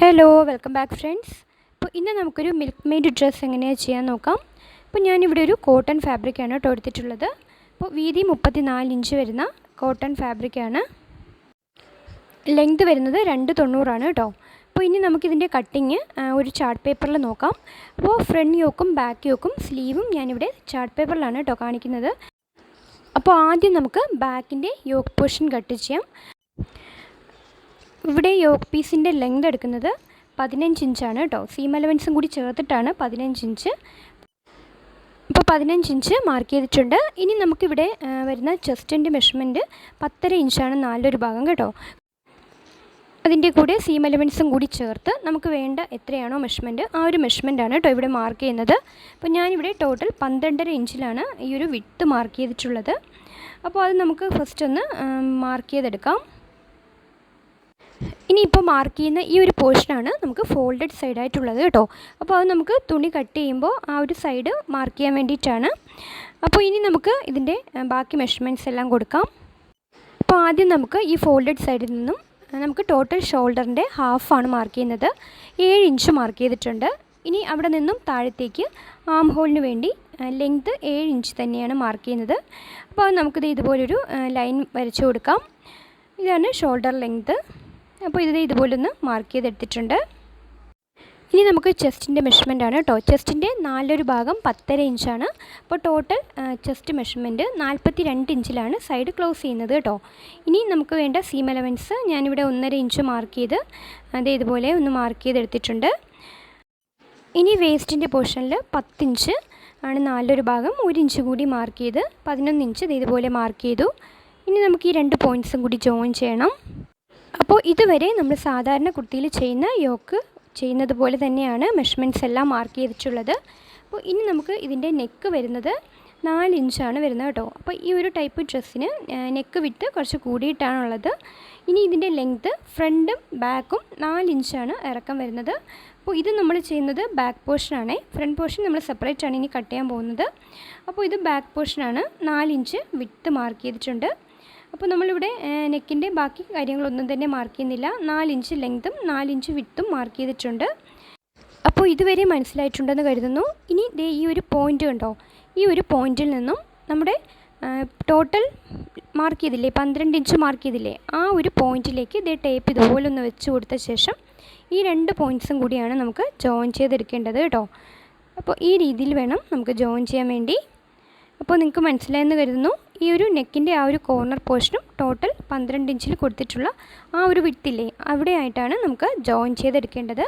Hello welcome back friends അപ്പോൾ ഇന്ന് നമുക്കൊരു മിൽക്ക് മെയ്ഡ് ഡ്രസ്സ് എങ്ങനെയാണ് ചെയ്യാൻ നോക്കാം. അപ്പോൾ ഞാനിവിടെ ഒരു കോട്ടൺ ഫാബ്രിക്കാണ് കേട്ടോ എടുത്തിട്ടുള്ളത്. അപ്പോൾ വീതി മുപ്പത്തി നാല് ഇഞ്ച് വരുന്ന കോട്ടൺ ഫാബ്രിക്കാണ് ലെങ്ത് വരുന്നത് രണ്ട് തൊണ്ണൂറാണ് കേട്ടോ. അപ്പോൾ ഇനി നമുക്കിതിന്റെ കട്ടിങ് ഒരു ചാർട്ട് പേപ്പറിൽ നോക്കാം. അപ്പോൾ ഫ്രണ്ട് യോക്കും ബാക്ക് യോക്കും സ്ലീവും ഞാനിവിടെ ചാർട്ട് പേപ്പറിലാണ് കേട്ടോ കാണിക്കുന്നത്. അപ്പോൾ ആദ്യം നമുക്ക് ബാക്കിന്റെ യോക്ക് പോർഷൻ കട്ട് ചെയ്യാം. ഇവിടെ യോക്ക് പീസിന്റെ ലെങ്ത് എടുക്കുന്നത് പതിനഞ്ച് ഇഞ്ചാണ് കേട്ടോ സീം അലവൻസും കൂടി ചേർത്തിട്ടാണ് പതിനഞ്ച് ഇഞ്ച് ഇപ്പോൾ പതിനഞ്ച് ഇഞ്ച് മാർക്ക് ചെയ്തിട്ടുണ്ട്. ഇനി നമുക്കിവിടെ വരുന്ന ചെസ്റ്റിന്റെ മെഷർമെന്റ് പത്തര ഇഞ്ചാണ് നാലൊരു ഭാഗം കേട്ടോ. അതിന്റെ കൂടെ സീം എലമെൻസും കൂടി ചേർത്ത് നമുക്ക് വേണ്ട എത്രയാണോ മെഷർമെന്റ് ആ ഒരു മെഷർമെന്റാണ് കേട്ടോ ഇവിടെ മാർക്ക് ചെയ്യുന്നത്. അപ്പോൾ ഞാനിവിടെ ടോട്ടൽ പന്ത്രണ്ടര ഇഞ്ചിലാണ് ഈ ഒരു വിട്ട് മാർക്ക് ചെയ്തിട്ടുള്ളത്. അപ്പോൾ അത് നമുക്ക് ഫസ്റ്റ് ഒന്ന് മാർക്ക് ചെയ്തെടുക്കാം. ഇനിയിപ്പോൾ മാർക്ക് ചെയ്യുന്ന ഈ ഒരു പോർഷനാണ് നമുക്ക് ഫോൾഡഡ് സൈഡായിട്ടുള്ളത് കേട്ടോ. അപ്പോൾ അത് നമുക്ക് തുണി കട്ട് ചെയ്യുമ്പോൾ ആ ഒരു സൈഡ് മാർക്ക് ചെയ്യാൻ വേണ്ടിയിട്ടാണ്. അപ്പോൾ ഇനി നമുക്ക് ഇതിന്റെ ബാക്കി മെഷർമെന്റ്സ് എല്ലാം കൊടുക്കാം. അപ്പോൾ ആദ്യം നമുക്ക് ഈ ഫോൾഡഡ് സൈഡിൽ നിന്നും നമുക്ക് ടോട്ടൽ ഷോൾഡറിന്റെ ഹാഫാണ് മാർക്ക് ചെയ്യുന്നത്. ഏഴ് ഇഞ്ച് മാർക്ക് ചെയ്തിട്ടുണ്ട്. ഇനി അവിടെ നിന്നും താഴത്തേക്ക് ആം ഹോളിന് വേണ്ടി ലെങ്ത് ഏഴ് ഇഞ്ച് തന്നെയാണ് മാർക്ക് ചെയ്യുന്നത്. അപ്പോൾ നമുക്കിത് ഇതുപോലൊരു ലൈൻ വരച്ചു കൊടുക്കാം. ഇതാണ് ഷോൾഡർ ലെങ്ത് അപ്പോൾ ഇതിനെ ഇതുപോലെ ഒന്ന് മാർക്ക് ചെയ്തെടുത്തിട്ടുണ്ട്. ഇനി നമുക്ക് ചെസ്റ്റിന്റെ മെഷർമെന്റ് ആണ് കേട്ടോ ചെസ്റ്റിന്റെ നാലൊരു ഭാഗം പത്തര ഇഞ്ചാണ് അപ്പോൾ ടോട്ടൽ ചെസ്റ്റ് മെഷർമെന്റ് നാൽപ്പത്തി രണ്ട് ഇഞ്ചിലാണ് സൈഡ് ക്ലോസ് ചെയ്യുന്നത് കേട്ടോ ഇനി നമുക്ക് വേണ്ട സീം എലവൻസ് ഞാനിവിടെ ഒന്നര ഇഞ്ച് മാർക്ക് ചെയ്ത് അത് ഇതുപോലെ ഒന്ന് മാർക്ക് ചെയ്തെടുത്തിട്ടുണ്ട്. ഇനി വേസ്റ്റിന്റെ പോർഷനിൽ പത്തിഞ്ച് ആണ് നാലൊരു ഭാഗം ഒരു ഇഞ്ച് കൂടി മാർക്ക് ചെയ്ത് പതിനൊന്ന് ഇഞ്ച് ഇതുപോലെ മാർക്ക് ചെയ്തു. ഇനി നമുക്ക് ഈ രണ്ട് പോയിന്റ്സും കൂടി ജോയിൻ ചെയ്യണം. അപ്പോൾ ഇതുവരെ നമ്മൾ സാധാരണ കുർത്തിയിൽ ചെയ്യുന്ന യോക്ക് ചെയ്യുന്നത് പോലെ തന്നെയാണ് മെഷർമെന്റ്സ് എല്ലാം മാർക്ക് ചെയ്തിട്ടുള്ളത്. അപ്പോൾ ഇനി നമുക്ക് ഇതിന്റെ നെക്ക് വരുന്നത് നാല് ഇഞ്ചാണ് വരുന്നത് കേട്ടോ. അപ്പോൾ ഈ ഒരു ടൈപ്പ് ഡ്രസ്സിന് നെക്ക് വിട്ട് കുറച്ച് കൂടിയിട്ടാണുള്ളത്. ഇനി ഇതിന്റെ ലെങ്ത്ത് ഫ്രണ്ടും ബാക്കും നാല് ഇഞ്ചാണ് ഇറക്കം വരുന്നത്. അപ്പോൾ ഇത് നമ്മൾ ചെയ്യുന്നത് ബാക്ക് പോർഷനാണ് ഫ്രണ്ട് പോർഷൻ നമ്മൾ സെപ്പറേറ്റ് ആണ് ഇനി കട്ട് ചെയ്യാൻ പോകുന്നത്. അപ്പോൾ ഇത് ബാക്ക് പോർഷനാണ് നാല് ഇഞ്ച് വിട്ട് മാർക്ക് ചെയ്തിട്ടുണ്ട്. അപ്പോൾ നമ്മളിവിടെ നെക്കിന്റെ ബാക്കി കാര്യങ്ങളൊന്നും തന്നെ മാർക്ക് ചെയ്യുന്നില്ല. നാലിഞ്ച് ലെങ്തും നാലിഞ്ച് വിത്തും മാർക്ക് ചെയ്തിട്ടുണ്ട്. അപ്പോൾ ഇതുവരെ മനസ്സിലായിട്ടുണ്ടെന്ന് കരുതുന്നു. ഇനി ദേ ഈ ഒരു പോയിന്റ് ഉണ്ടോ ഈ ഒരു പോയിന്റിൽ നിന്നും നമ്മുടെ ടോട്ടൽ മാർക്ക് ചെയ്തില്ലേ പന്ത്രണ്ട് ഇഞ്ച് മാർക്ക് ചെയ്തില്ലേ ആ ഒരു പോയിന്റിലേക്ക് ഇതേ ടേപ്പ് ഇതുപോലെ ഒന്ന് വെച്ച് കൊടുത്ത ശേഷം ഈ രണ്ട് പോയിന്റ്സും കൂടിയാണ് നമുക്ക് ജോയിൻ ചെയ്തെടുക്കേണ്ടത് കേട്ടോ. അപ്പോൾ ഈ രീതിയിൽ വേണം നമുക്ക് ജോയിൻ ചെയ്യാൻ വേണ്ടി. അപ്പോൾ നിങ്ങൾക്ക് മനസ്സിലായെന്ന് കരുതുന്നു. ഈ ഒരു നെക്കിന്റെ ആ ഒരു കോർണർ പോർഷനും ടോട്ടൽ പന്ത്രണ്ട് ഇഞ്ചിൽ കൊടുത്തിട്ടുള്ള ആ ഒരു വിട്ടില്ലേ അവിടെയായിട്ടാണ് നമുക്ക് ജോയിൻ ചെയ്തെടുക്കേണ്ടത്.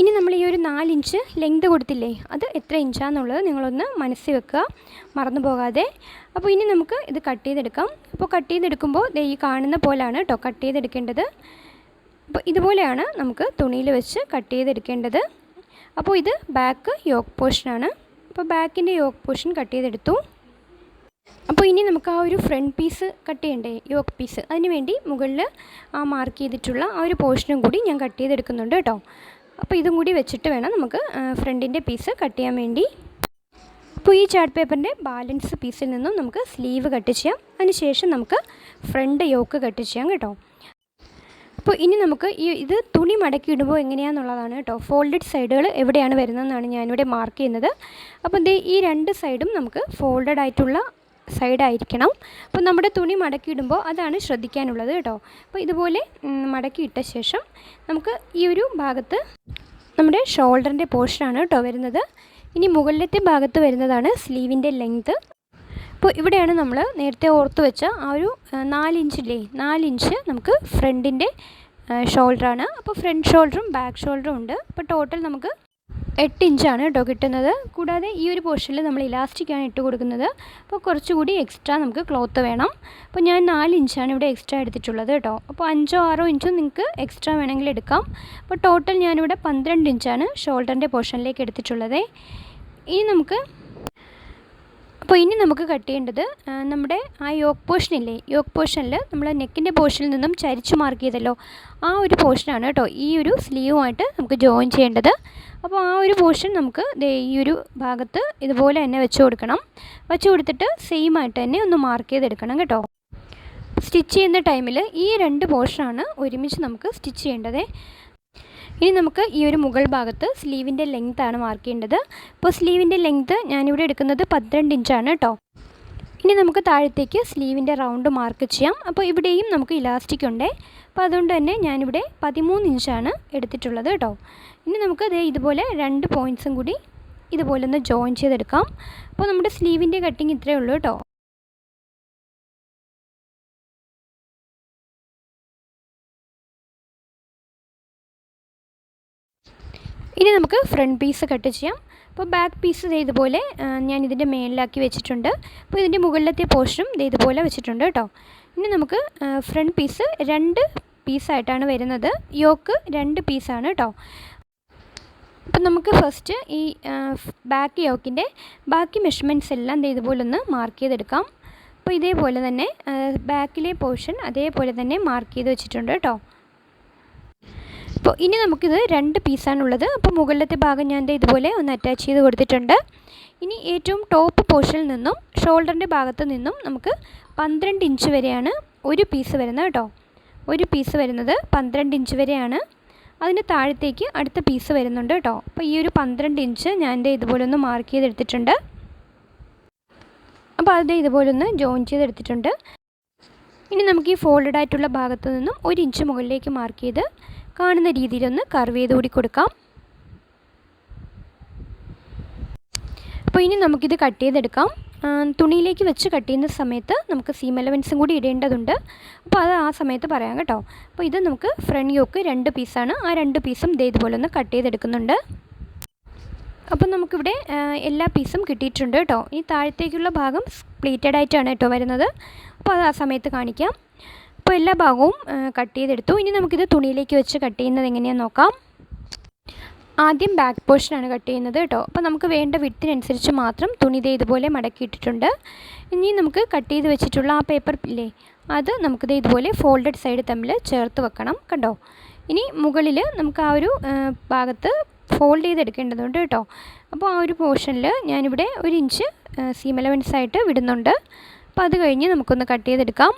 ഇനി നമ്മൾ ഈ ഒരു നാലിഞ്ച് ലെങ്ത് കൊടുത്തില്ലേ? അത് എത്ര ഇഞ്ചാന്നുള്ളത് നിങ്ങളൊന്ന് മനസ്സിൽ വെക്കുക. മറന്നു പോകാതെ. അപ്പോൾ ഇനി നമുക്ക് ഇത് കട്ട് ചെയ്തെടുക്കാം. അപ്പോൾ കട്ട് ചെയ്തെടുക്കുമ്പോൾ ഈ കാണുന്ന പോലെയാണ് കേട്ടോ കട്ട് ചെയ്തെടുക്കേണ്ടത്. അപ്പോൾ ഇതുപോലെയാണ് നമുക്ക് തുണിയിൽ വെച്ച് കട്ട് ചെയ്തെടുക്കേണ്ടത്. അപ്പോൾ ഇത് ബാക്ക് യോക്ക് പോർഷനാണ് അപ്പോൾ ബാക്കിന്റെ യോക്ക് പോർഷൻ കട്ട് ചെയ്തെടുത്തു. അപ്പോൾ ഇനി നമുക്ക് ആ ഒരു ഫ്രണ്ട് പീസ് കട്ട് ചെയ്യണ്ടേ? യോക്ക് പീസ് അതിന് വേണ്ടി മുകളിൽ ആ മാർക്ക് ചെയ്തിട്ടുള്ള ആ ഒരു പോർഷനും കൂടി ഞാൻ കട്ട് ചെയ്തെടുക്കുന്നുണ്ട് കേട്ടോ. അപ്പോൾ ഇതും കൂടി വെച്ചിട്ട് വേണം നമുക്ക് ഫ്രണ്ടിന്റെ പീസ് കട്ട് ചെയ്യാൻ വേണ്ടി. അപ്പോൾ ഈ ചാർട്ട് പേപ്പറിന്റെ ബാലൻസ് പീസിൽ നിന്നും നമുക്ക് സ്ലീവ് കട്ട് ചെയ്യാം. അതിനുശേഷം നമുക്ക് ഫ്രണ്ട് യോക്ക് കട്ട് ചെയ്യാം കേട്ടോ. അപ്പോൾ ഇനി നമുക്ക് ഈ ഇത് തുണി മടക്കി ഇടുമ്പോൾ എങ്ങനെയാണെന്നുള്ളതാണ് കേട്ടോ. ഫോൾഡഡ് സൈഡുകൾ എവിടെയാണ് വരുന്നതെന്നാണ് ഞാനിവിടെ മാർക്ക് ചെയ്യുന്നത്. അപ്പോൾ ദേ ഈ രണ്ട് സൈഡും നമുക്ക് ഫോൾഡഡ് ആയിട്ടുള്ള സൈഡായിരിക്കണം. അപ്പോൾ നമ്മുടെ തുണി മടക്കിയിടുമ്പോൾ അതാണ് ശ്രദ്ധിക്കാനുള്ളത് കേട്ടോ. അപ്പോൾ ഇതുപോലെ മടക്കിയിട്ട ശേഷം നമുക്ക് ഈ ഒരു ഭാഗത്ത് നമ്മുടെ ഷോൾഡറിന്റെ പോർഷനാണ് കേട്ടോ വരുന്നത്. ഇനി മുകളിലത്തെ ഭാഗത്ത് വരുന്നതാണ് സ്ലീവിന്റെ ലെങ്ത്ത് അപ്പോൾ ഇവിടെയാണ് നമ്മൾ നേരത്തെ ഓർത്ത് വെച്ച ആ ഒരു നാലിഞ്ചില്ലേ നാലിഞ്ച് നമുക്ക് ഫ്രണ്ടിന്റെ ഷോൾഡറാണ്. അപ്പോൾ ഫ്രണ്ട് ഷോൾഡറും ബാക്ക് ഷോൾഡറും ഉണ്ട്. അപ്പോൾ ടോട്ടൽ നമുക്ക് എട്ട് ഇഞ്ചാണ് കേട്ടോ കിട്ടുന്നത്. കൂടാതെ ഈ ഒരു പോർഷനിൽ നമ്മൾ ഇലാസ്റ്റിക്കാണ് ഇട്ട് കൊടുക്കുന്നത്. അപ്പോൾ കുറച്ചുകൂടി എക്സ്ട്രാ നമുക്ക് ക്ലോത്ത് വേണം. അപ്പോൾ ഞാൻ നാല് ഇഞ്ചാണ് ഇവിടെ എക്സ്ട്രാ എടുത്തിട്ടുള്ളത് കേട്ടോ. അപ്പോൾ അഞ്ചോ ആറോ ഇഞ്ചോ നിങ്ങൾക്ക് എക്സ്ട്രാ വേണമെങ്കിൽ എടുക്കാം. അപ്പോൾ ടോട്ടൽ ഞാനിവിടെ പന്ത്രണ്ട് ഇഞ്ചാണ് ഷോൾഡറിന്റെ പോർഷനിലേക്ക് എടുത്തിട്ടുള്ളത്. ഇനി നമുക്ക് അപ്പോൾ ഇനി നമുക്ക് കട്ട് ചെയ്യേണ്ടത് നമ്മുടെ ആ യോക്ക് പോർഷനില്ലേ യോക്ക് പോർഷനിൽ നമ്മൾ നെക്കിന്റെ പോർഷനിൽ നിന്നും ചരിച്ചു മാർക്ക് ചെയ്തല്ലോ. ആ ഒരു പോർഷനാണ് കേട്ടോ ഈ ഒരു സ്ലീവുമായിട്ട് നമുക്ക് ജോയിൻ ചെയ്യേണ്ടത്. അപ്പോൾ ആ ഒരു പോർഷൻ നമുക്ക് ഈ ഒരു ഭാഗത്ത് ഇതുപോലെ തന്നെ വെച്ച് കൊടുക്കണം. വെച്ച് കൊടുത്തിട്ട് സെയിം ആയിട്ട് തന്നെ ഒന്ന് മാർക്ക് ചെയ്തെടുക്കണം കേട്ടോ. സ്റ്റിച്ച് ചെയ്യുന്ന ടൈമിൽ ഈ രണ്ട് പോർഷനാണ് ഒരുമിച്ച് നമുക്ക് സ്റ്റിച്ച് ചെയ്യേണ്ടത്. ഇനി നമുക്ക് ഈ ഒരു മുകൾ ഭാഗത്ത് സ്ലീവിന്റെ ലെങ്ത് ആണ് മാർക്ക് ചെയ്യേണ്ടത്. ഇപ്പോൾ സ്ലീവിന്റെ ലെങ്ത് ഞാനിവിടെ എടുക്കുന്നത് പന്ത്രണ്ട് ഇഞ്ചാണ് കേട്ടോ ഇനി നമുക്ക് താഴത്തേക്ക് സ്ലീവിന്റെ റൗണ്ട് മാർക്ക് ചെയ്യാം. അപ്പോൾ ഇവിടെയും നമുക്ക് ഇലാസ്റ്റിക് ഉണ്ട്. അപ്പോൾ അതുകൊണ്ട് തന്നെ ഞാനിവിടെ പതിമൂന്ന് ഇഞ്ചാണ് എടുത്തിട്ടുള്ളത് കേട്ടോ ഇനി നമുക്ക് ദേ ഇതുപോലെ രണ്ട് പോയിൻസും കൂടി ഇതുപോലെ ഒന്ന് ജോയിൻ ചെയ്തെടുക്കാം. അപ്പോൾ നമ്മുടെ സ്ലീവിന്റെ കട്ടിങ് ഇത്രയേ ഉള്ളൂ കേട്ടോ ഇനി നമുക്ക് ഫ്രണ്ട് പീസ് കട്ട് ചെയ്യാം. അപ്പോൾ ബാക്ക് പീസ് ദേ ഇതുപോലെ ഞാൻ ഇതിന്റെ മേളിലാക്കി വെച്ചിട്ടുണ്ട്. അപ്പോൾ ഇതിന്റെ മുകളിലത്തെ പോർഷനും ദേ ഇതുപോലെ വെച്ചിട്ടുണ്ട് കേട്ടോ. ഇനി നമുക്ക് ഫ്രണ്ട് പീസ് രണ്ട് പീസായിട്ടാണ് വരുന്നത്. യോക്ക് രണ്ട് പീസാണ് കേട്ടോ. അപ്പോൾ നമുക്ക് ഫസ്റ്റ് ഈ ബാക്ക് യോക്കിന്റെ ബാക്കി മെഷർമെന്റ്സ് എല്ലാം ഇതുപോലെ ഒന്ന് മാർക്ക് ചെയ്തെടുക്കാം. അപ്പോൾ ഇതേപോലെ തന്നെ ബാക്കിലെ പോർഷൻ അതേപോലെ തന്നെ മാർക്ക് ചെയ്ത് വെച്ചിട്ടുണ്ട് കേട്ടോ. അപ്പോൾ ഇനി നമുക്കിത് രണ്ട് പീസാണുള്ളത്. അപ്പോൾ മുകളിലത്തെ ഭാഗം ഞാൻ ഇതുപോലെ ഒന്ന് അറ്റാച്ച് ചെയ്ത് കൊടുത്തിട്ടുണ്ട്. ഇനി ഏറ്റവും ടോപ്പ് പോർഷനിൽ നിന്നും ഷോൾഡറിന്റെ ഭാഗത്ത് നിന്നും നമുക്ക് പന്ത്രണ്ട് ഇഞ്ച് വരെയാണ് ഒരു പീസ് വരുന്നത് കേട്ടോ. ഒരു പീസ് വരുന്നത് പന്ത്രണ്ട് ഇഞ്ച് വരെയാണ്. അതിന് താഴത്തേക്ക് അടുത്ത പീസ് വരുന്നുണ്ട് കേട്ടോ. അപ്പോൾ ഈ ഒരു പന്ത്രണ്ട് ഇഞ്ച് ഞാൻ ഇതുപോലെ ഒന്ന് മാർക്ക് ചെയ്തെടുത്തിട്ടുണ്ട്. അപ്പോൾ അത് ഇതുപോലെ ഒന്ന് ജോയിൻ ചെയ്തെടുത്തിട്ടുണ്ട്. ഇനി നമുക്ക് ഈ ഫോൾഡഡ് ആയിട്ടുള്ള ഭാഗത്ത് നിന്നും ഒരു ഇഞ്ച് മുകളിലേക്ക് മാർക്ക് ചെയ്ത് കാണുന്ന രീതിയിലൊന്ന് കർവ് ചെയ്ത് കൂടി കൊടുക്കാം. അപ്പോൾ ഇനി നമുക്കിത് കട്ട് ചെയ്തെടുക്കാം. തുണിയിലേക്ക് വെച്ച് കട്ട് ചെയ്യുന്ന സമയത്ത് നമുക്ക് സീം എലവൻസും കൂടി ഇടേണ്ടതുണ്ട്. അപ്പോൾ അത് ആ സമയത്ത് പറയാം കേട്ടോ. അപ്പോൾ ഇത് നമുക്ക് ഫ്രണ്ട് യോക്ക് രണ്ട് പീസാണ് ആ രണ്ട് പീസും ഇതേ ഇതുപോലെ ഒന്ന് കട്ട് ചെയ്തെടുക്കുന്നുണ്ട്. അപ്പം നമുക്കിവിടെ എല്ലാ പീസും കിട്ടിയിട്ടുണ്ട് കേട്ടോ. ഈ താഴത്തേക്കുള്ള ഭാഗം സ്പ്ലീറ്റഡ് ആയിട്ടാണ് കേട്ടോ വരുന്നത്. അപ്പോൾ അത് ആ സമയത്ത് കാണിക്കാം. അപ്പോൾ എല്ലാ ഭാഗവും കട്ട് ചെയ്തെടുത്തു. ഇനി നമുക്കിത് തുണിയിലേക്ക് വെച്ച് കട്ട് ചെയ്യുന്നത് എങ്ങനെയാണെന്ന് നോക്കാം. ആദ്യം ബാക്ക് പോർഷനാണ് കട്ട് ചെയ്യുന്നത് കേട്ടോ. അപ്പോൾ നമുക്ക് വേണ്ട വിട്ടിനനുസരിച്ച് മാത്രം തുണി ഇതേ ഇതുപോലെ മടക്കിയിട്ടിട്ടുണ്ട് ഇനി നമുക്ക് കട്ട് ചെയ്ത് വെച്ചിട്ടുള്ള ആ പേപ്പർ ഇല്ലേ അത് നമുക്കിത് ഇതുപോലെ ഫോൾഡഡ് സൈഡ് തമ്മിൽ ചേർത്ത് വെക്കണം കണ്ടോ. ഇനി മുകളിൽ നമുക്ക് ആ ഒരു ഭാഗത്ത് ഫോൾഡ് ചെയ്തെടുക്കേണ്ടതുണ്ട് കേട്ടോ. അപ്പോൾ ആ ഒരു പോർഷനിൽ ഞാനിവിടെ ഒരു ഇഞ്ച് സീം ആയിട്ട് വിടുന്നുണ്ട്. അപ്പോൾ അത് കഴിഞ്ഞ് നമുക്കൊന്ന് കട്ട് ചെയ്തെടുക്കാം.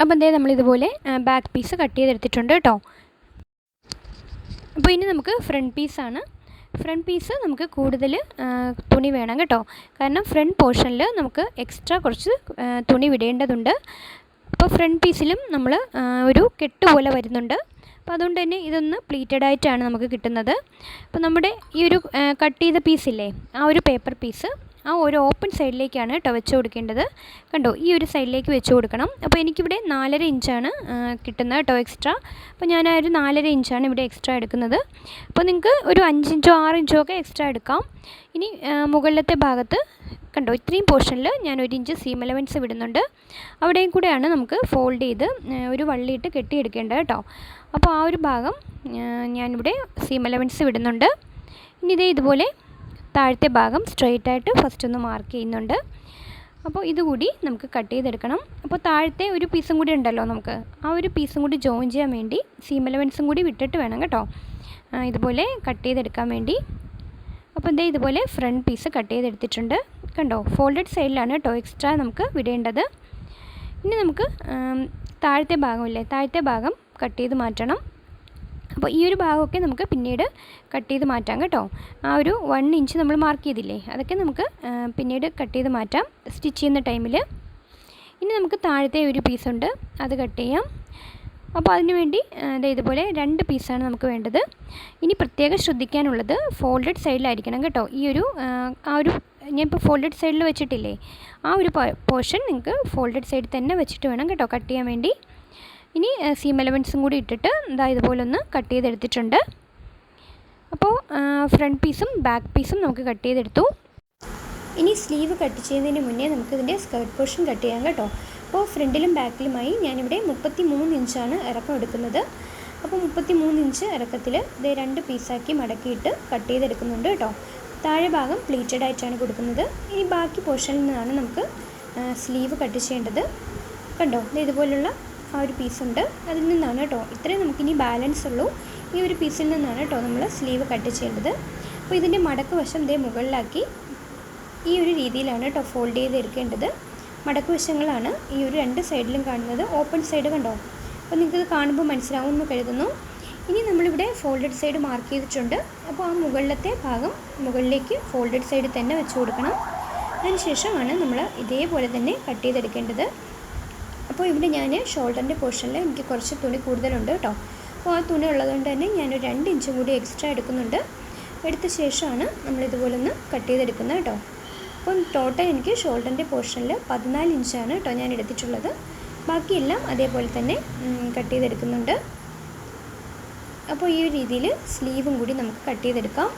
അപ്പോൾ നമ്മൾ നമ്മളിതുപോലെ ബാക്ക് പീസ് കട്ട് ചെയ്തെടുത്തിട്ടുണ്ട് കേട്ടോ. അപ്പോൾ ഇനി നമുക്ക് ഫ്രണ്ട് പീസാണ് ഫ്രണ്ട് പീസ് നമുക്ക് കൂടുതൽ തുണി വേണം കേട്ടോ. കാരണം ഫ്രണ്ട് പോർഷനിൽ നമുക്ക് എക്സ്ട്രാ കുറച്ച് തുണി വിടേണ്ടതുണ്ട്. അപ്പോൾ ഫ്രണ്ട് പീസിലും നമ്മൾ ഒരു കെട്ട് പോലെ വരുന്നുണ്ട്. അപ്പോൾ അതുകൊണ്ട് തന്നെ ഇതൊന്ന് പ്ലീറ്റഡ് ആയിട്ടാണ് നമുക്ക് കിട്ടുന്നത്. അപ്പോൾ നമ്മുടെ ഈ ഒരു കട്ട് ചെയ്ത പീസില്ലേ ആ ഒരു പേപ്പർ പീസ് ആ ഒരു ഓപ്പൺ സൈഡിലേക്കാണ് കേട്ടോ വെച്ച് കൊടുക്കേണ്ടത്. കണ്ടോ ഈ ഒരു സൈഡിലേക്ക് വെച്ച് കൊടുക്കണം. അപ്പോൾ എനിക്കിവിടെ നാലര ഇഞ്ചാണ് കിട്ടുന്നത് കേട്ടോ എക്സ്ട്രാ അപ്പോൾ ഞാൻ ആ ഒരു നാലര ഇഞ്ചാണ് ഇവിടെ എക്സ്ട്രാ എടുക്കുന്നത്. അപ്പോൾ നിങ്ങൾക്ക് ഒരു അഞ്ചിഞ്ചോ ആറ് ഇഞ്ചോ ഒക്കെ എക്സ്ട്രാ എടുക്കാം. ഇനി മുകളിലത്തെ ഭാഗത്ത് കണ്ടോ ഇത്രയും പോർഷനിൽ ഞാൻ ഒരു ഇഞ്ച് സീം എലവൻസ് വിടുന്നുണ്ട് അവിടെയും കൂടെയാണ് നമുക്ക് ഫോൾഡ് ചെയ്ത് ഒരു വള്ളിയിട്ട് കെട്ടിയെടുക്കേണ്ടത് കേട്ടോ അപ്പോൾ ആ ഒരു ഭാഗം ഞാനിവിടെ സീം എലവൻസ് വിടുന്നുണ്ട് ഇനി ഇതേ ഇതുപോലെ താഴത്തെ ഭാഗം സ്ട്രെയിറ്റ് ആയിട്ട് ഫസ്റ്റ് ഒന്ന് മാർക്ക് ചെയ്യുന്നുണ്ട്. അപ്പോൾ ഇതുകൂടി നമുക്ക് കട്ട് ചെയ്തെടുക്കണം. അപ്പോൾ താഴത്തെ ഒരു പീസും കൂടി ഉണ്ടല്ലോ നമുക്ക്. ആ ഒരു പീസും കൂടി ജോയിൻ ചെയ്യാൻ വേണ്ടി സീം എലവൻസും കൂടി വിട്ടിട്ട് വേണം കേട്ടോ. ഇതുപോലെ കട്ട് ചെയ്തെടുക്കാൻ വേണ്ടി. അപ്പോൾ ഇതേ ഇതുപോലെ ഫ്രണ്ട് പീസ് കട്ട് ചെയ്തെടുത്തിട്ടുണ്ട്. കണ്ടോ? ഫോൾഡഡ് സൈഡിലാണ് കേട്ടോ എക്സ്ട്രാ നമുക്ക് വിടേണ്ടത്. ഇനി നമുക്ക് താഴത്തെ ഭാഗമില്ലേ താഴത്തെ ഭാഗം കട്ട് ചെയ്ത് മാറ്റണം. അപ്പോൾ ഈ ഒരു ഭാഗമൊക്കെ നമുക്ക് പിന്നീട് കട്ട് ചെയ്ത് മാറ്റാം കേട്ടോ. ആ ഒരു വൺ ഇഞ്ച് നമ്മൾ മാർക്ക് ചെയ്തില്ലേ അതൊക്കെ നമുക്ക് പിന്നീട് കട്ട് ചെയ്ത് മാറ്റാം. സ്റ്റിച്ച് ചെയ്യുന്ന ടൈമിൽ ഇനി നമുക്ക് താഴത്തെ ഒരു പീസുണ്ട് അത് കട്ട് ചെയ്യാം. അപ്പോൾ അതിന് വേണ്ടി ഇതുപോലെ രണ്ട് പീസാണ് നമുക്ക് വേണ്ടത്. ഇനി പ്രത്യേകം ശ്രദ്ധിക്കാനുള്ളത് ഫോൾഡഡ് സൈഡിലായിരിക്കണം കേട്ടോ. ഈ ഒരു ആ ഒരു ഞാനിപ്പോൾ ഫോൾഡഡ് സൈഡിൽ വെച്ചിട്ടില്ലേ ആ ഒരു പോർഷൻ നിങ്ങൾക്ക് ഫോൾഡഡ് സൈഡിൽ തന്നെ വെച്ചിട്ട് വേണം കേട്ടോ കട്ട് ചെയ്യാൻ വേണ്ടി. ഇനി സീം എലമെൻസും കൂടി ഇട്ടിട്ട് ഇതാ ഇതുപോലെ ഒന്ന് കട്ട് ചെയ്തെടുത്തിട്ടുണ്ട്. അപ്പോൾ ഫ്രണ്ട് പീസും ബാക്ക് പീസും നമുക്ക് കട്ട് ചെയ്തെടുത്തു. ഇനി സ്ലീവ് കട്ട് ചെയ്യുന്നതിന് മുന്നേ നമുക്ക് നമുക്കിതിന്റെ സ്കേർട്ട് പോർഷൻ കട്ട് ചെയ്യാം കേട്ടോ. അപ്പോൾ ഫ്രണ്ടിലും ബാക്കിലുമായി ഞാനിവിടെ മുപ്പത്തി മൂന്ന് ഇഞ്ചാണ് ഇറക്കം എടുക്കുന്നത്. അപ്പോൾ മുപ്പത്തി മൂന്ന് ഇഞ്ച് ഇറക്കത്തിൽ ഇത് രണ്ട് പീസാക്കി മടക്കിയിട്ട് കട്ട് ചെയ്തെടുക്കുന്നുണ്ട് കേട്ടോ. താഴെ ഭാഗം പ്ലീറ്റഡ് ആയിട്ടാണ് കൊടുക്കുന്നത്. ഇനി ബാക്കി പോർഷനിൽ നിന്നാണ് നമുക്ക് സ്ലീവ് കട്ട് ചെയ്യേണ്ടത്. കണ്ടോ? ഇതുപോലുള്ള ആ ഒരു പീസുണ്ട് അതിൽ നിന്നാണ് കേട്ടോ ഇത്രയും നമുക്കിനി ബാലൻസ് ഉള്ളൂ. ഈ ഒരു പീസിൽ നിന്നാണ് കേട്ടോ നമ്മൾ സ്ലീവ് കട്ട് ചെയ്യേണ്ടത്. അപ്പോൾ ഇതിന്റെ മടക്ക് വശം ഇതേ മുകളിലാക്കി ഈ ഒരു രീതിയിലാണ് കേട്ടോ ഫോൾഡ് ചെയ്ത് എടുക്കേണ്ടത് മടക്ക് വശങ്ങളാണ് ഈ ഒരു രണ്ട് സൈഡിലും കാണുന്നത്. ഓപ്പൺ സൈഡ് കണ്ടോ? അപ്പോൾ നിങ്ങൾക്കത് കാണുമ്പോൾ മനസ്സിലാവുമെന്ന് കരുതുന്നു. ഇനി നമ്മളിവിടെ ഫോൾഡഡ് സൈഡ് മാർക്ക് ചെയ്തിട്ടുണ്ട്. അപ്പോൾ ആ മുകളിലത്തെ ഭാഗം മുകളിലേക്ക് ഫോൾഡഡ് സൈഡ് തന്നെ വെച്ച് കൊടുക്കണം. അതിനുശേഷമാണ് നമ്മൾ ഇതേപോലെ തന്നെ കട്ട് ചെയ്തെടുക്കേണ്ടത്. അപ്പോൾ ഇവിടെ ഞാൻ ഷോൾഡറിന്റെ പോർഷനിൽ എനിക്ക് കുറച്ച് തുണി കൂടുതലുണ്ട് കേട്ടോ. അപ്പോൾ ആ തുണി ഉള്ളതുകൊണ്ട് തന്നെ ഞാനൊരു രണ്ട് ഇഞ്ചും കൂടി എക്സ്ട്രാ എടുക്കുന്നുണ്ട്. എടുത്ത ശേഷമാണ് നമ്മളിതുപോലെ ഒന്ന് കട്ട് ചെയ്തെടുക്കുന്നത് കേട്ടോ. അപ്പം ടോട്ടൽ എനിക്ക് ഷോൾഡറിന്റെ പോർഷനിൽ പതിനാല് ഇഞ്ചാണ് കേട്ടോ ഞാൻ എടുത്തിട്ടുള്ളത്. ബാക്കിയെല്ലാം അതേപോലെ തന്നെ കട്ട് ചെയ്തെടുക്കുന്നുണ്ട്. അപ്പോൾ ഈ ഒരു രീതിയിൽ സ്ലീവും കൂടി നമുക്ക് കട്ട് ചെയ്തെടുക്കാം.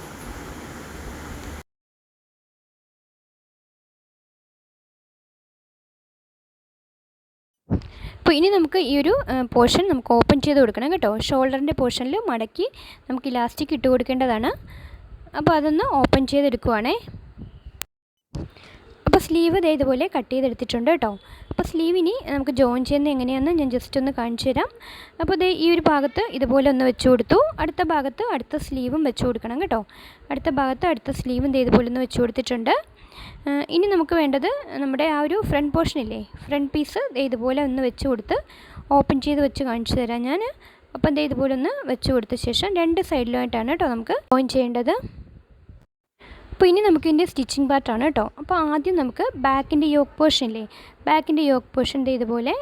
അപ്പോൾ ഇനി നമുക്ക് ഈ ഒരു പോർഷൻ നമുക്ക് ഓപ്പൺ ചെയ്ത് കൊടുക്കണം കേട്ടോ. ഷോൾഡറിന്റെ പോർഷനിൽ മടക്കി നമുക്ക് ഇലാസ്റ്റിക് ഇട്ട് കൊടുക്കേണ്ടതാണ്. അപ്പോൾ അതൊന്ന് ഓപ്പൺ ചെയ്തെടുക്കുവാണേ. അപ്പോൾ സ്ലീവ് ഇതേ ഇതുപോലെ കട്ട് ചെയ്തെടുത്തിട്ടുണ്ട് കേട്ടോ. അപ്പോൾ സ്ലീവ് ഇനി നമുക്ക് ജോയിൻ ചെയ്യുന്നത് എങ്ങനെയാണെന്ന് ഞാൻ ജസ്റ്റ് ഒന്ന് കാണിച്ചു തരാം. അപ്പോൾ ഇതേ ഈ ഒരു ഭാഗത്ത് ഇതുപോലെ ഒന്ന് വെച്ച് കൊടുത്തു. അടുത്ത ഭാഗത്ത് അടുത്ത സ്ലീവും വെച്ച് കൊടുക്കണം കേട്ടോ. അടുത്ത ഭാഗത്ത് അടുത്ത സ്ലീവും ഇതേ ഇതുപോലെ ഒന്ന് വെച്ച് കൊടുത്തിട്ടുണ്ട്. ഇനി നമുക്ക് വേണ്ടത് നമ്മുടെ ആ ഒരു ഫ്രണ്ട് പോർഷൻ ഇല്ലേ? ഫ്രണ്ട് പീസ് ഇതുപോലെ ഒന്ന് വെച്ച് കൊടുത്ത് ഓപ്പൺ ചെയ്ത് വെച്ച് കാണിച്ചു തരാം ഞാൻ. അപ്പം ദേ ഇതുപോലെ ഒന്ന് വെച്ച് കൊടുത്ത ശേഷം രണ്ട് സൈഡിലുമായിട്ടാണ് കേട്ടോ നമുക്ക് ജോയിൻ ചെയ്യേണ്ടത്. അപ്പോൾ ഇനി നമുക്ക് ഇതിന്റെ സ്റ്റിച്ചിങ് പാർട്ടാണ് കേട്ടോ. അപ്പോൾ ആദ്യം നമുക്ക് ബാക്കിന്റെ യോക്ക് പോർഷൻ ഇല്ലേ? ബാക്കിന്റെ യോക്ക് പോർഷന്റെ ഇതുപോലെ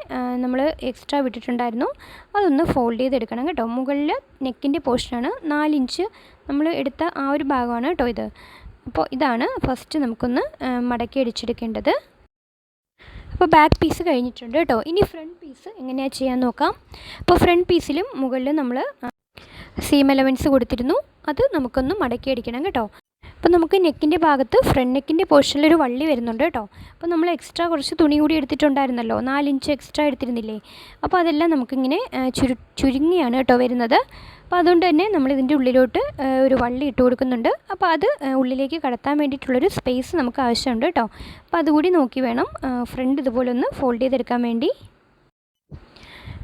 നമ്മൾ എക്സ്ട്രാ വിട്ടിട്ടുണ്ടായിരുന്നു. അതൊന്ന് ഫോൾഡ് ചെയ്തെടുക്കണം കേട്ടോ. മുകളിൽ നെക്കിന്റെ പോർഷനാണ് നാലിഞ്ച് നമ്മൾ എടുത്ത ആ ഒരു ഭാഗമാണ് കേട്ടോ ഇത്. അപ്പോൾ ഇതാണ് ഫസ്റ്റ് നമുക്കൊന്ന് മടക്കി അടിച്ചെടുക്കേണ്ടത്. അപ്പോൾ ബാക്ക് പീസ് കഴിഞ്ഞിട്ടുണ്ട് കേട്ടോ. ഇനി ഫ്രണ്ട് പീസ് എങ്ങനെയാണ് ചെയ്യാൻ നോക്കാം. അപ്പോൾ ഫ്രണ്ട് പീസിലും മുകളിൽ നമ്മൾ സീം എലവൻസ് കൊടുത്തിരുന്നു. അത് നമുക്കൊന്ന് മടക്കി അടിക്കണം കേട്ടോ. അപ്പോൾ നമുക്ക് നെക്കിന്റെ ഭാഗത്ത് ഫ്രണ്ട് നെക്കിന്റെ പോർഷനിൽ ഒരു വള്ളി വരുന്നുണ്ട് കേട്ടോ. അപ്പോൾ നമ്മൾ എക്സ്ട്രാ കുറച്ച് തുണി കൂടി എടുത്തിട്ടുണ്ടായിരുന്നല്ലോ. നാലിഞ്ച് എക്സ്ട്രാ എടുത്തിരുന്നില്ലേ. അപ്പോൾ അതെല്ലാം നമുക്കിങ്ങനെ ചുരു ചുരുങ്ങിയാണ് കേട്ടോ വരുന്നത്. അപ്പോൾ അതുകൊണ്ട് തന്നെ നമ്മൾ ഇതിന്റെ ഉള്ളിലോട്ട് ഒരു വള്ളി ഇട്ട് കൊടുക്കുന്നുണ്ട്. അപ്പോൾ അത് ഉള്ളിലേക്ക് കടത്താൻ വേണ്ടിയിട്ടുള്ളൊരു സ്പേസ് നമുക്ക് ആവശ്യമുണ്ട് കേട്ടോ. അപ്പോൾ അതുകൂടി നോക്കി വേണം ഫ്രണ്ട് ഇതുപോലെ ഒന്ന് ഫോൾഡ് ചെയ്തെടുക്കാൻ വേണ്ടി.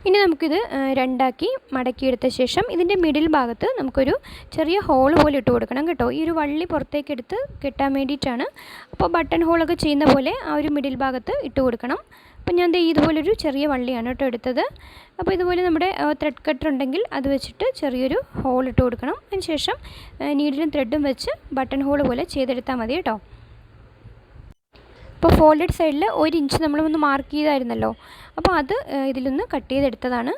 ഇനി നമുക്കിത് രണ്ടാക്കി മടക്കിയെടുത്ത ശേഷം ഇതിന്റെ മിഡിൽ ഭാഗത്ത് നമുക്കൊരു ചെറിയ ഹോൾ പോലെ ഇട്ട് കൊടുക്കണം കേട്ടോ. ഈ ഒരു വള്ളി പുറത്തേക്ക് എടുത്ത് കെട്ടാൻ വേണ്ടിയിട്ടാണ്. അപ്പോൾ ബട്ടൺ ഹോളൊക്കെ ചെയ്യുന്ന പോലെ ആ ഒരു മിഡിൽ ഭാഗത്ത് ഇട്ട് കൊടുക്കണം. അപ്പോൾ ഞാൻ ഇതുപോലൊരു ചെറിയ വള്ളിയാണ് കേട്ടോ എടുത്തത്. അപ്പോൾ ഇതുപോലെ നമ്മുടെ ത്രെഡ് കട്ടർ ഉണ്ടെങ്കിൽ അത് വെച്ചിട്ട് ചെറിയൊരു ഹോൾ ഇട്ട് കൊടുക്കണം. അതിന് ശേഷം നീഡിലും ത്രെഡും വെച്ച് ബട്ടൺ ഹോൾ പോലെ ചെയ്തെടുത്താൽ മതി കേട്ടോ. അപ്പോൾ ഫോൾഡഡ് സൈഡിൽ ഒരു ഇഞ്ച് നമ്മളൊന്ന് മാർക്ക് ചെയ്തായിരുന്നല്ലോ. അപ്പോൾ അത് ഇതിലൊന്ന് കട്ട് ചെയ്തെടുത്തതാണ്.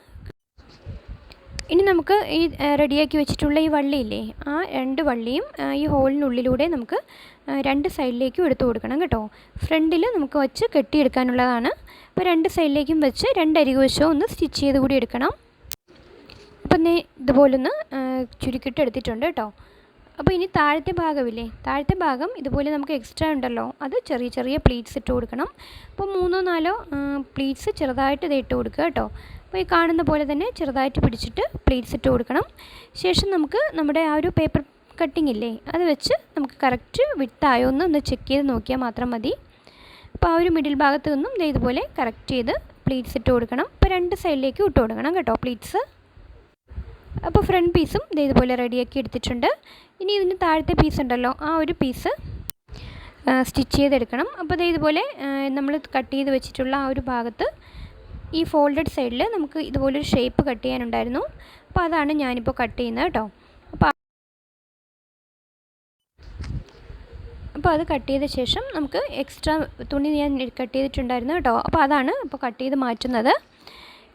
ഇനി നമുക്ക് ഈ റെഡിയാക്കി വെച്ചിട്ടുള്ള ഈ വള്ളിയില്ലേ ആ രണ്ട് വള്ളിയും ഈ ഹോളിനുള്ളിലൂടെ നമുക്ക് രണ്ട് സൈഡിലേക്കും എടുത്തു കൊടുക്കണം കേട്ടോ. ഫ്രണ്ടിൽ നമുക്ക് വച്ച് കെട്ടിയെടുക്കാനുള്ളതാണ്. അപ്പോൾ രണ്ട് സൈഡിലേക്കും വെച്ച് രണ്ട് അരികുവശവും ഒന്ന് സ്റ്റിച്ച് ചെയ്ത് കൂടി എടുക്കണം. അപ്പം നീ ഇതുപോലൊന്ന് ചുരുക്കിട്ട് എടുത്തിട്ടുണ്ട് കേട്ടോ. അപ്പോൾ ഇനി താഴത്തെ ഭാഗമില്ലേ? താഴത്തെ ഭാഗം ഇതുപോലെ നമുക്ക് എക്സ്ട്രാ ഉണ്ടല്ലോ. അത് ചെറിയ ചെറിയ പ്ലീറ്റ്സ് ഇട്ട് കൊടുക്കണം. അപ്പോൾ മൂന്നോ നാലോ പ്ലീറ്റ്സ് ചെറുതായിട്ട് ഇത് ഇട്ട് കൊടുക്കുക കേട്ടോ. അപ്പോൾ ഈ കാണുന്ന പോലെ തന്നെ ചെറുതായിട്ട് പിടിച്ചിട്ട് പ്ലീറ്റ്സ് ഇട്ട് കൊടുക്കണം. ശേഷം നമുക്ക് നമ്മുടെ ആ ഒരു പേപ്പർ കട്ടിംഗ് ഇല്ലേ? അത് വെച്ച് നമുക്ക് കറക്റ്റ് വിട്ടായോ എന്ന് ഒന്ന് ചെക്ക് ചെയ്ത് നോക്കിയാൽ മാത്രം മതി. അപ്പോൾ ആ ഒരു മിഡിൽ ഭാഗത്ത് നിന്നും ഇതുപോലെ കറക്റ്റ് ചെയ്ത് പ്ലീറ്റ്സ് ഇട്ട് കൊടുക്കണം. അപ്പോൾ രണ്ട് സൈഡിലേക്ക് ഇട്ട് കൊടുക്കണം കേട്ടോ പ്ലീറ്റ്സ് അപ്പോൾ ഫ്രണ്ട് പീസും ഇതേപോലെ റെഡിയാക്കി എടുത്തിട്ടുണ്ട്. ഇനി ഇതിന് താഴത്തെ പീസ് ഉണ്ടല്ലോ ആ ഒരു പീസ് സ്റ്റിച്ച് ചെയ്തെടുക്കണം. അപ്പോൾ ദേ ഇതുപോലെ നമ്മൾ കട്ട് ചെയ്ത് വെച്ചിട്ടുള്ള ആ ഒരു ഭാഗത്ത് ഈ ഫോൾഡഡ് സൈഡിൽ നമുക്ക് ഇതുപോലൊരു ഷേപ്പ് കട്ട് ചെയ്യാനുണ്ടായിരുന്നു. അപ്പോൾ അതാണ് ഞാനിപ്പോൾ കട്ട് ചെയ്യുന്നത് കേട്ടോ. അപ്പോൾ അപ്പോൾ അത് കട്ട് ചെയ്ത ശേഷം നമുക്ക് എക്സ്ട്രാ തുണി ഞാൻ കട്ട് ചെയ്തിട്ടുണ്ടായിരുന്നു കേട്ടോ. അപ്പോൾ അതാണ് ഇപ്പോൾ കട്ട് ചെയ്ത് മാറ്റുന്നത്.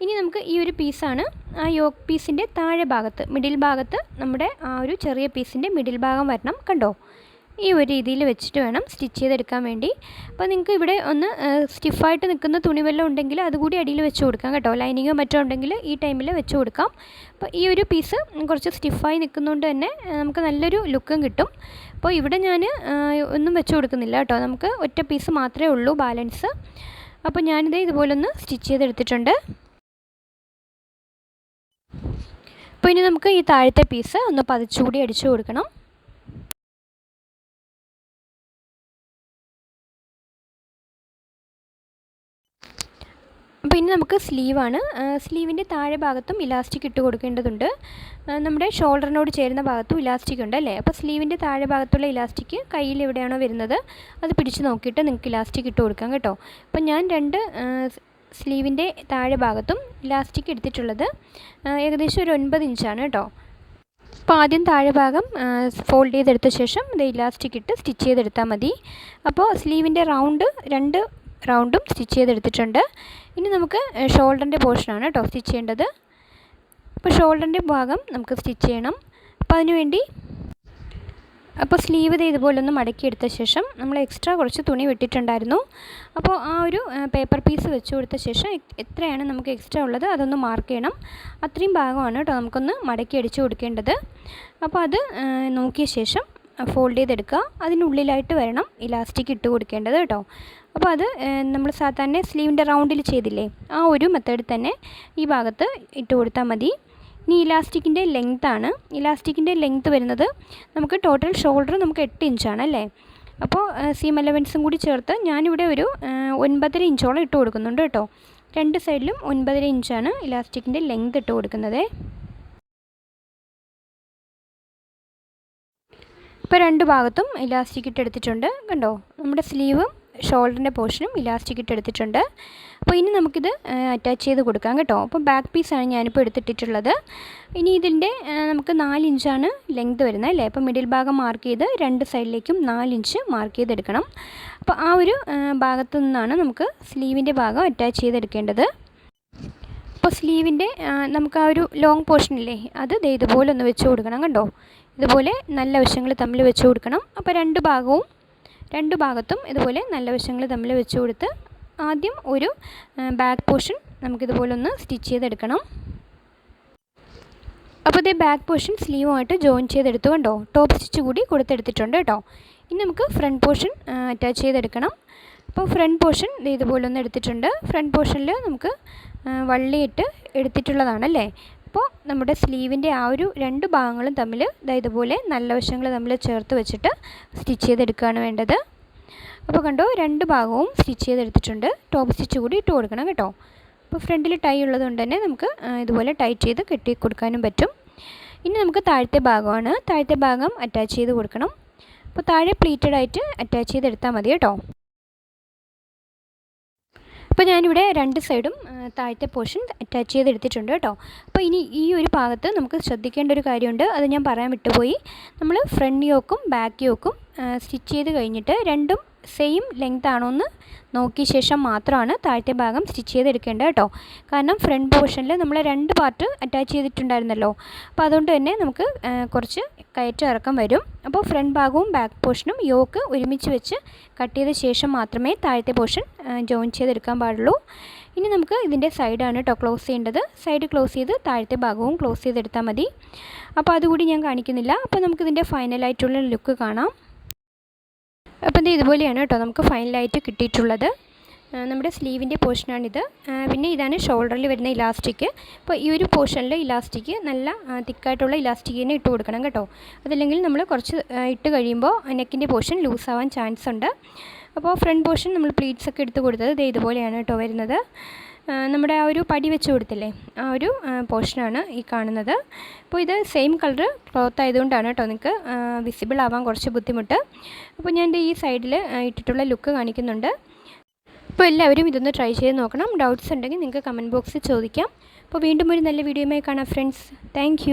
ഇനി നമുക്ക് ഈ ഒരു പീസാണ് ആ യോക്ക് പീസിന്റെ താഴെ ഭാഗത്ത് മിഡിൽ ഭാഗത്ത് നമ്മുടെ ആ ഒരു ചെറിയ പീസിന്റെ മിഡിൽ ഭാഗം വരണം. കണ്ടോ? ഈ ഒരു രീതിയിൽ വെച്ചിട്ട് വേണം സ്റ്റിച്ച് ചെയ്തെടുക്കാൻ വേണ്ടി. അപ്പോൾ നിങ്ങൾക്ക് ഇവിടെ ഒന്ന് സ്റ്റിഫായിട്ട് നിൽക്കുന്ന തുണി വല്ലതും ഉണ്ടെങ്കിൽ അതുകൂടി അടിയിൽ വെച്ച് കൊടുക്കാം കേട്ടോ. ലൈനിങ്ങോ മറ്റോ ഉണ്ടെങ്കിൽ ഈ ടൈമിൽ വെച്ച് കൊടുക്കാം. അപ്പോൾ ഈ ഒരു പീസ് കുറച്ച് സ്റ്റിഫായി നിൽക്കുന്നതുകൊണ്ട് തന്നെ നമുക്ക് നല്ലൊരു ലുക്കും കിട്ടും. അപ്പോൾ ഇവിടെ ഞാൻ ഒന്നും വെച്ച് കൊടുക്കുന്നില്ല കേട്ടോ. നമുക്ക് ഒറ്റ പീസ് മാത്രമേ ഉള്ളൂ ബാലൻസ് അപ്പോൾ ഞാനിത് ഇതുപോലൊന്ന് സ്റ്റിച്ച് ചെയ്തെടുത്തിട്ടുണ്ട്. അപ്പോൾ ഇനി നമുക്ക് ഈ താഴത്തെ പീസ് ഒന്ന് പതിച്ചുകൂടി അടിച്ചു കൊടുക്കണം. ഇനി നമുക്ക് സ്ലീവാണ്. സ്ലീവിന്റെ താഴെ ഭാഗത്തും ഇലാസ്റ്റിക് ഇട്ട് കൊടുക്കേണ്ടതുണ്ട്. നമ്മുടെ ഷോൾഡറിനോട് ചേരുന്ന ഭാഗത്തും ഇലാസ്റ്റിക് ഉണ്ട് അല്ലേ? അപ്പോൾ സ്ലീവിന്റെ താഴെ ഭാഗത്തുള്ള ഇലാസ്റ്റിക് കയ്യിൽ എവിടെയാണോ വരുന്നത് അത് പിടിച്ച് നോക്കിയിട്ട് നിങ്ങൾക്ക് ഇലാസ്റ്റിക് ഇട്ട് കൊടുക്കാം കേട്ടോ. അപ്പോൾ ഞാൻ രണ്ട് സ്ലീവിന്റെ താഴെ ഭാഗത്തും ഇലാസ്റ്റിക് എടുത്തിട്ടുള്ളത് ഏകദേശം ഒരു ഒൻപത് ഇഞ്ചാണ് കേട്ടോ. അപ്പോൾ ആദ്യം താഴെ ഭാഗം ഫോൾഡ് ചെയ്തെടുത്ത ശേഷം ഇത് ഇലാസ്റ്റിക് ഇട്ട് സ്റ്റിച്ച് ചെയ്തെടുത്താൽ മതി. അപ്പോൾ സ്ലീവിന്റെ റൗണ്ട് രണ്ട് റൗണ്ടും സ്റ്റിച്ച് ചെയ്തെടുത്തിട്ടുണ്ട്. ഇനി നമുക്ക് ഷോൾഡറിന്റെ പോർഷനാണ് കേട്ടോ സ്റ്റിച്ച് ചെയ്യേണ്ടത്. അപ്പോൾ ഷോൾഡറിന്റെ ഭാഗം നമുക്ക് സ്റ്റിച്ച് ചെയ്യണം. അപ്പോൾ അതിനുവേണ്ടി അപ്പോൾ സ്ലീവ് ഇത് ഇതുപോലെ ഒന്ന് മടക്കിയെടുത്ത ശേഷം നമ്മൾ എക്സ്ട്രാ കുറച്ച് തുണി വിട്ടിട്ടുണ്ടായിരുന്നു അപ്പോൾ ആ ഒരു പേപ്പർ പീസ് വെച്ച് കൊടുത്ത ശേഷം എത്രയാണ് നമുക്ക് എക്സ്ട്രാ ഉള്ളത് അതൊന്ന് മാർക്ക് ചെയ്യണം. അത്രയും ഭാഗമാണ് കേട്ടോ നമുക്കൊന്ന് മടക്കി അടിച്ചു കൊടുക്കേണ്ടത്. അപ്പോൾ അത് നോക്കിയ ശേഷം ഫോൾഡ് ചെയ്തെടുക്കുക. അതിനുള്ളിലായിട്ട് വരണം ഇലാസ്റ്റിക് ഇട്ട് കൊടുക്കേണ്ടത് കേട്ടോ. അപ്പോൾ അത് നമ്മൾ സാധാരണ സ്ലീവിന്റെ റൗണ്ടിൽ ചെയ്തില്ലേ ആ ഒരു മെത്തേഡിൽ തന്നെ ഈ ഭാഗത്ത് ഇട്ട് കൊടുത്താൽ മതി. ഇനി ഇലാസ്റ്റിക്കിന്റെ ലെങ്ത്താണ് ഇലാസ്റ്റിക്കിന്റെ ലെങ്ത്ത് വരുന്നത് നമുക്ക് ടോട്ടൽ ഷോൾഡർ നമുക്ക് എട്ട് ഇഞ്ചാണ് അല്ലേ? അപ്പോൾ സീം അലവൻസും കൂടി ചേർത്ത് ഞാനിവിടെ ഒരു ഒൻപതര ഇഞ്ചോളം ഇട്ട് കൊടുക്കുന്നുണ്ട് കേട്ടോ. രണ്ട് സൈഡിലും ഒൻപതര ഇഞ്ചാണ് ഇലാസ്റ്റിക്കിന്റെ ലെങ്ത് ഇട്ട് കൊടുക്കുന്നത്. ഇപ്പോൾ രണ്ട് ഭാഗത്തും ഇലാസ്റ്റിക് ഇട്ട് എടുത്തിട്ടുണ്ട്. കണ്ടോ? നമ്മുടെ സ്ലീവും ഷോൾഡറിന്റെ പോർഷനും ഇലാസ്റ്റിക് ഇട്ട് എടുത്തിട്ടുണ്ട്. അപ്പോൾ ഇനി നമുക്കിത് അറ്റാച്ച് ചെയ്ത് കൊടുക്കാം കേട്ടോ. അപ്പോൾ ബാക്ക് പീസാണ് ഞാനിപ്പോൾ എടുത്തിട്ടിട്ടുള്ളത്. ഇനി ഇതിന്റെ നമുക്ക് നാല് ഇഞ്ചാണ് ലെങ്ത് വരുന്നത് അല്ലേ? അപ്പോൾ മിഡിൽ ഭാഗം മാർക്ക് ചെയ്ത് രണ്ട് സൈഡിലേക്കും നാല് ഇഞ്ച് മാർക്ക് ചെയ്തെടുക്കണം. അപ്പോൾ ആ ഒരു ഭാഗത്തു നിന്നാണ് നമുക്ക് സ്ലീവിന്റെ ഭാഗം അറ്റാച്ച് ചെയ്തെടുക്കേണ്ടത്. അപ്പോൾ സ്ലീവിന്റെ നമുക്ക് ആ ഒരു ലോങ് പോർഷനില്ലേ അത് ദേ ഇതുപോലെ ഒന്ന് വെച്ച് കൊടുക്കണം കണ്ടോ ഇതുപോലെ നല്ല വശങ്ങൾ തമ്മിൽ വെച്ച് കൊടുക്കണം. അപ്പോൾ രണ്ട് ഭാഗവും രണ്ട് ഭാഗത്തും ഇതുപോലെ നല്ല വശങ്ങൾ തമ്മിൽ വെച്ച് കൊടുത്ത് ആദ്യം ഒരു ബാക്ക് പോർഷൻ നമുക്കിതുപോലെ ഒന്ന് സ്റ്റിച്ച് ചെയ്തെടുക്കണം. അപ്പോൾ ഇതേ ബാക്ക് പോർഷൻ സ്ലീവുമായിട്ട് ജോയിൻ ചെയ്തെടുത്തു കണ്ടോ? ടോപ്പ് സ്റ്റിച്ച് കൂടി കൊടുത്തെടുത്തിട്ടുണ്ട് കേട്ടോ. ഇനി നമുക്ക് ഫ്രണ്ട് പോർഷൻ അറ്റാച്ച് ചെയ്തെടുക്കണം. അപ്പോൾ ഫ്രണ്ട് പോർഷൻ ഇതുപോലെ ഒന്ന് എടുത്തിട്ടുണ്ട്. ഫ്രണ്ട് പോർഷനിൽ നമുക്ക് വള്ളിയിട്ട് എടുത്തിട്ടുള്ളതാണല്ലേ? അപ്പോൾ നമ്മുടെ സ്ലീവിന്റെ ആ ഒരു രണ്ട് ഭാഗങ്ങളും തമ്മിൽ ഇതുപോലെ നല്ല വശങ്ങൾ തമ്മിൽ ചേർത്ത് വെച്ചിട്ട് സ്റ്റിച്ച് ചെയ്തെടുക്കുകയാണ് വേണ്ടത്. അപ്പോൾ കണ്ടോ രണ്ട് ഭാഗവും സ്റ്റിച്ച് ചെയ്തെടുത്തിട്ടുണ്ട്. ടോപ്പ് സ്റ്റിച്ച് കൂടി ഇട്ട് കൊടുക്കണം കേട്ടോ. അപ്പോൾ ഫ്രണ്ടിൽ ടൈ ഉള്ളതുകൊണ്ട് തന്നെ നമുക്ക് ഇതുപോലെ ടൈറ്റ് ചെയ്ത് കെട്ടി കൊടുക്കാനും പറ്റും. ഇനി നമുക്ക് താഴത്തെ ഭാഗമാണ്. താഴത്തെ ഭാഗം അറ്റാച്ച് ചെയ്ത് കൊടുക്കണം. അപ്പോൾ താഴെ പ്ലീറ്റഡ് ആയിട്ട് അറ്റാച്ച് ചെയ്തെടുത്താൽ മതി കേട്ടോ. അപ്പോൾ ഞാനിവിടെ രണ്ട് സൈഡും താഴത്തെ പോർഷൻ അറ്റാച്ച് ചെയ്ത് എടുത്തിട്ടുണ്ട് കേട്ടോ. അപ്പോൾ ഇനി ഈ ഒരു ഭാഗത്ത് നമുക്ക് ശ്രദ്ധിക്കേണ്ട ഒരു കാര്യമുണ്ട്. അത് ഞാൻ പറയാൻ വിട്ടുപോയി. നമ്മൾ ഫ്രണ്ട് യോക്കും ബാക്ക് യോക്കും സ്റ്റിച്ച് ചെയ്ത് കഴിഞ്ഞിട്ട് രണ്ടും സെയിം ലെങ്ത് ആണോ എന്ന് നോക്കിയ ശേഷം മാത്രമാണ് താഴത്തെ ഭാഗം സ്റ്റിച്ച് ചെയ്തെടുക്കേണ്ടത് കേട്ടോ. കാരണം ഫ്രണ്ട് പോർഷനിൽ നമ്മൾ രണ്ട് പാർട്ട് അറ്റാച്ച് ചെയ്തിട്ടുണ്ടായിരുന്നല്ലോ. അപ്പോൾ അതുകൊണ്ട് തന്നെ നമുക്ക് കുറച്ച് കയറ്റം ഇറക്കം വരും. അപ്പോൾ ഫ്രണ്ട് ഭാഗവും ബാക്ക് പോർഷനും യോക്ക് ഒരുമിച്ച് വെച്ച് കട്ട് ചെയ്ത ശേഷം മാത്രമേ താഴത്തെ പോർഷൻ ജോയിൻ ചെയ്തെടുക്കാൻ പാടുള്ളൂ. ഇനി നമുക്ക് ഇതിന്റെ സൈഡാണ് കേട്ടോ ക്ലോസ് ചെയ്യേണ്ടത്. സൈഡ് ക്ലോസ് ചെയ്ത് താഴത്തെ ഭാഗവും ക്ലോസ് ചെയ്തെടുത്താൽ മതി. അപ്പോൾ അതുകൂടി ഞാൻ കാണിക്കുന്നില്ല. അപ്പോൾ നമുക്കിതിന്റെ ഫൈനലായിട്ടുള്ള ലുക്ക് കാണാം. അപ്പോൾ ഇത് ഇതുപോലെയാണ് കേട്ടോ നമുക്ക് ഫൈനലായിട്ട് കിട്ടിയിട്ടുള്ളത്. നമ്മുടെ സ്ലീവിന്റെ പോർഷനാണിത്. പിന്നെ ഇതാണ് ഷോൾഡറിൽ വരുന്ന ഇലാസ്റ്റിക്. അപ്പോൾ ഈ ഒരു പോർഷനിൽ ഇലാസ്റ്റിക് നല്ല തിക്കായിട്ടുള്ള ഇലാസ്റ്റിക് തന്നെ ഇട്ട് കൊടുക്കണം കേട്ടോ. അതല്ലെങ്കിൽ നമ്മൾ കുറച്ച് ഇട്ട് കഴിയുമ്പോൾ നെക്കിന്റെ പോർഷൻ ലൂസാവാൻ ചാൻസ് ഉണ്ട് അപ്പോൾ ഫ്രണ്ട് പോർഷൻ നമ്മൾ പ്ലീറ്റ്സ് ഒക്കെ എടുത്ത് കൊടുത്തത് ഇതേ ഇതുപോലെയാണ് കേട്ടോ വരുന്നത്. നമ്മുടെ ആ ഒരു പടി വെച്ച് കൊടുത്തില്ലേ? ആ ഒരു പോർഷനാണ് ഈ കാണുന്നത്. അപ്പോൾ ഇത് സെയിം കളർ ക്ലോത്ത് ആയതുകൊണ്ടാണ് കേട്ടോ നിങ്ങൾക്ക് വിസിബിൾ ആവാൻ കുറച്ച് ബുദ്ധിമുട്ട്. അപ്പോൾ ഞാൻ ഈ സൈഡിൽ ഇട്ടിട്ടുള്ള ലുക്ക് കാണിക്കുന്നുണ്ട്. അപ്പോൾ എല്ലാവരും ഇതൊന്ന് ട്രൈ ചെയ്ത് നോക്കണം. ഡൗട്ട്സ് ഉണ്ടെങ്കിൽ നിങ്ങൾക്ക് കമന്റ് ബോക്സിൽ ചോദിക്കാം. അപ്പോൾ വീണ്ടും ഒരു നല്ല വീഡിയോയുമായി കാണാം ഫ്രണ്ട്സ്. താങ്ക്